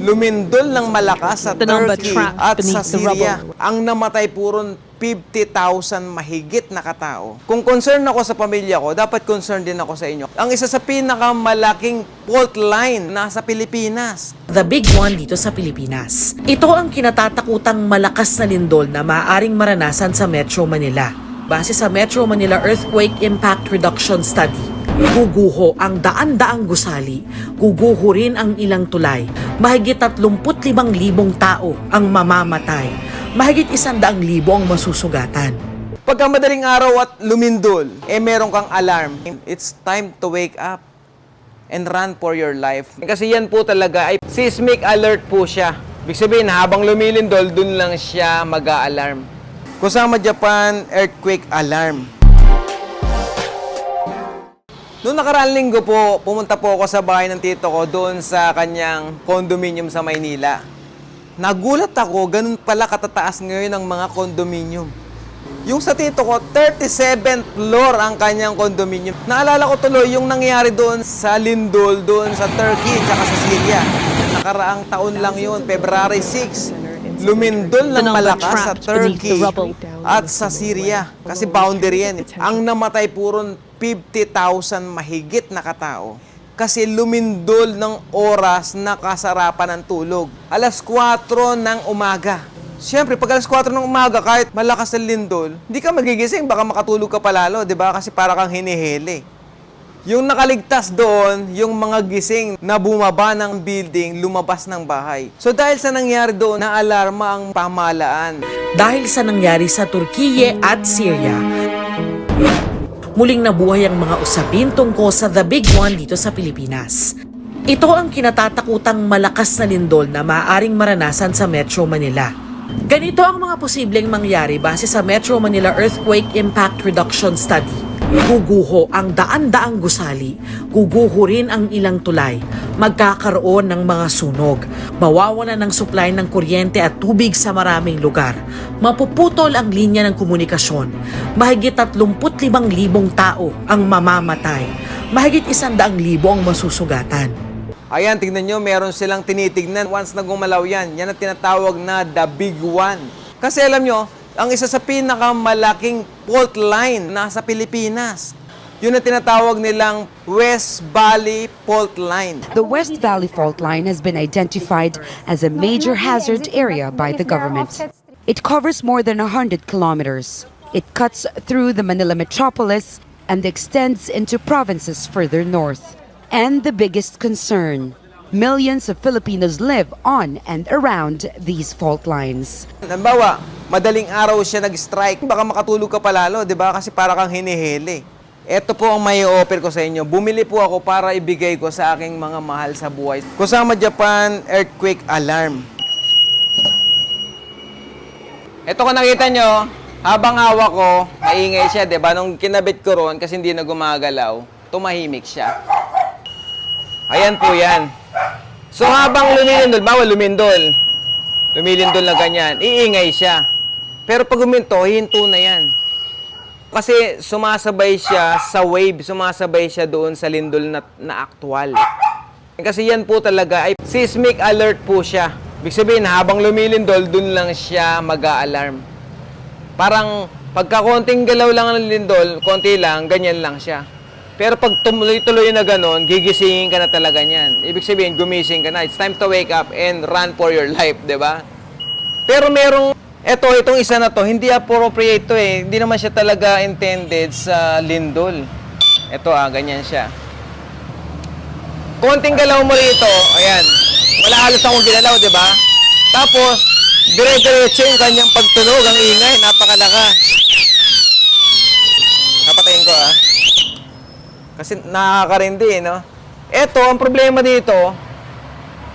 lumindol ng malakas sa Turkey at sa Syria. Ang namatay puron 50,000 mahigit na katao. Kung concern ako sa pamilya ko, dapat concern din ako sa inyo. Ang isa sa pinakamalaking fault line nasa Pilipinas. The Big One dito sa Pilipinas. Ito ang kinatatakutang malakas na lindol na maaaring maranasan sa Metro Manila. Base sa Metro Manila Earthquake Impact Reduction Study, guguho ang daan-daang gusali, guguho rin ang ilang tulay, mahigit 35,000 tao ang mamamatay, mahigit 100,000 ang masusugatan. Pagka madaling araw at lumindol, eh meron kang alarm. It's time to wake up and run for your life. Kasi yan po talaga ay seismic alert po siya. Ibig sabihin, habang lumilindol, dun lang siya mag-a-alarm. Kusama Japan Earthquake Alarm. Noong nakaraang linggo po, pumunta po ako sa bahay ng tito ko doon sa kanyang condominium sa Maynila. Nagulat ako, ganun pala katataas ngayon ang mga condominium. Yung sa tito ko, 37th floor ang kanyang condominium. Naalala ko tuloy yung nangyari doon sa Lindol, doon sa Turkey, tsaka sa Syria. Nakaraang taon lang yun, February 6. Lumindol ng malakas sa Turkey at sa Syria. Kasi boundary yan. Ang namatay puron 50,000 mahigit na katao. Kasi lumindol ng oras na kasarapan ng tulog. Alas 4 ng umaga. Siyempre, pag alas 4 ng umaga, kahit malakas ang lindol, hindi ka magigising, baka makatulog ka palalo, di ba? Kasi para kang hinihili. Yung nakaligtas doon, yung mga gising na bumaba ng building, lumabas ng bahay. So dahil sa nangyari doon, naalarma ang pamahalaan. Dahil sa nangyari sa Turkiye at Syria, muling nabuhay ang mga usapin tungkol sa The Big One dito sa Pilipinas. Ito ang kinatatakutang malakas na lindol na maaaring maranasan sa Metro Manila. Ganito ang mga posibleng mangyari base sa Metro Manila Earthquake Impact Reduction Study. Guguho ang daan-daang gusali, guguho rin ang ilang tulay, magkakaroon ng mga sunog, mawawala ng supply ng kuryente at tubig sa maraming lugar, mapuputol ang linya ng komunikasyon, mahigit 35,000 tao ang mamamatay, mahigit 100,000 ang masusugatan. Ayan, tignan nyo, meron silang tinitignan. Once na gumalaw yan, yan ang tinatawag na the big one. Kasi alam nyo, ang isa sa pinakamalaking fault line nasa Pilipinas. Yun ang tinatawag nilang West Valley Fault Line. The West Valley Fault Line has been identified as a major hazard area by the government. It covers more than 100 kilometers. It cuts through the Manila metropolis and extends into provinces further north. And the biggest concern millions of Filipinos live on and around these fault lines. Halimbawa, madaling araw siya nag-strike, baka makatulog ka palalo, di ba? Kasi para kang hinihili. Ito po ang may offer ko sa inyo. Bumili po ako para ibigay ko sa aking mga mahal sa buhay. Kusama Japan Earthquake Alarm. Ito kung nakita nyo, habang hawak ko, maingay siya, di ba? Nung kinabit ko ron, kasi hindi na gumagalaw, tumahimik siya. Ayan po yan. So habang lumilindol, bawal lumindol. Lumilindol na ganyan, iingay siya. Pero pag huminto, hinto na yan. Kasi sumasabay siya sa wave, sumasabay siya doon sa lindol na, na aktual. Kasi yan po talaga ay seismic alert po siya. Ibig sabihin, habang lumilindol, doon lang siya mag-a-alarm. Parang pagka konting galaw lang ng lindol, konti lang, ganyan lang siya. Pero pag tumuloy-tuloy na ganon, gigisingin ka na talaga niyan. Ibig sabihin, gumising ka na. It's time to wake up and run for your life, di ba? Pero merong, eto, itong isa na to, hindi appropriate to eh. Hindi naman siya talaga intended sa lindol. Ito ah, ganyan siya. Konting galaw mo rito, ayan. Wala halos akong ginalaw, di ba? Tapos, dire-diretso yung kanyang pagtunog, ang ingay, napakalakas. Napatayin ko ah. Kasi nakakarindi eh, no? Eto, ang problema dito,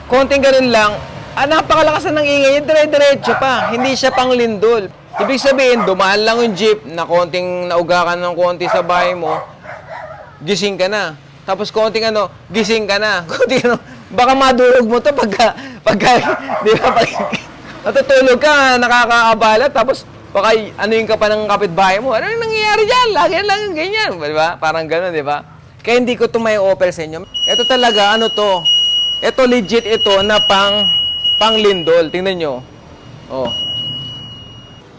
konting ganun lang, ah, napakalakas na ng ingay, dire-diretso pa, hindi siya pang lindol. Ibig sabihin, dumaan lang yung jeep na konting naugakan ng konti sa bahay mo, gising ka na. Tapos konting ano, gising ka na. Konting ano, baka madurog mo to pagka, pagka, di ba, pag, natutulog ka, nakakaabala, tapos baka ano yung ka pa ng kapitbahay mo. Ano yung nangyayari dyan? Lagi lang ganyan. Di ba? Parang gano'n, di ba? Kaya hindi ko ito may offer sa inyo. Ito talaga, ano to, Ito legit ito na pang pang lindol. Tingnan nyo. Oh.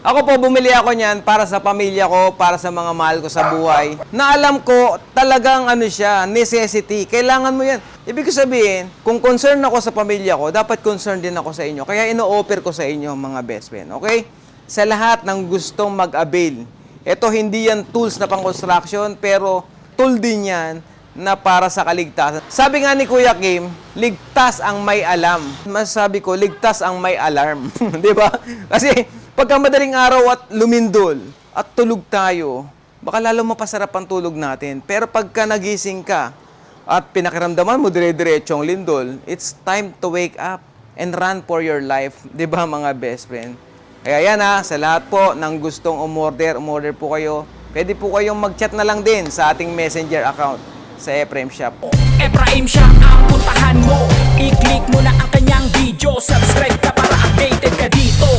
Ako po, bumili ako niyan para sa pamilya ko, para sa mga mahal ko sa buhay. Na alam ko, talagang ano siya, necessity. Kailangan mo yan. Ibig ko sabihin, kung concern ako sa pamilya ko, dapat concern din ako sa inyo. Kaya ino-offer ko sa inyo, mga best friend. Okay? Sa lahat ng gustong mag-avail. Ito, hindi yan tools na pang construction, pero tool din yan na para sa kaligtasan. Sabi nga ni Kuya Kim, ligtas ang may alam. Masasabi ko, ligtas ang may alarm. Di ba? Kasi pagka madaling araw at lumindol at tulog tayo, baka lalo mapasarap ang tulog natin. Pero pagka nagising ka at pinakiramdaman mo dire-diretso ang lindol, it's time to wake up and run for your life. Di ba mga best friend? Kaya yan ha, sa lahat po ng gustong umorder, umorder po kayo. Pwede po kayong mag-chat na lang din sa ating messenger account sa Ephraim Shop. Ephraim Shop ang puntahan mo. I-click mo na ang kanyang video. Subscribe ka para updated ka dito.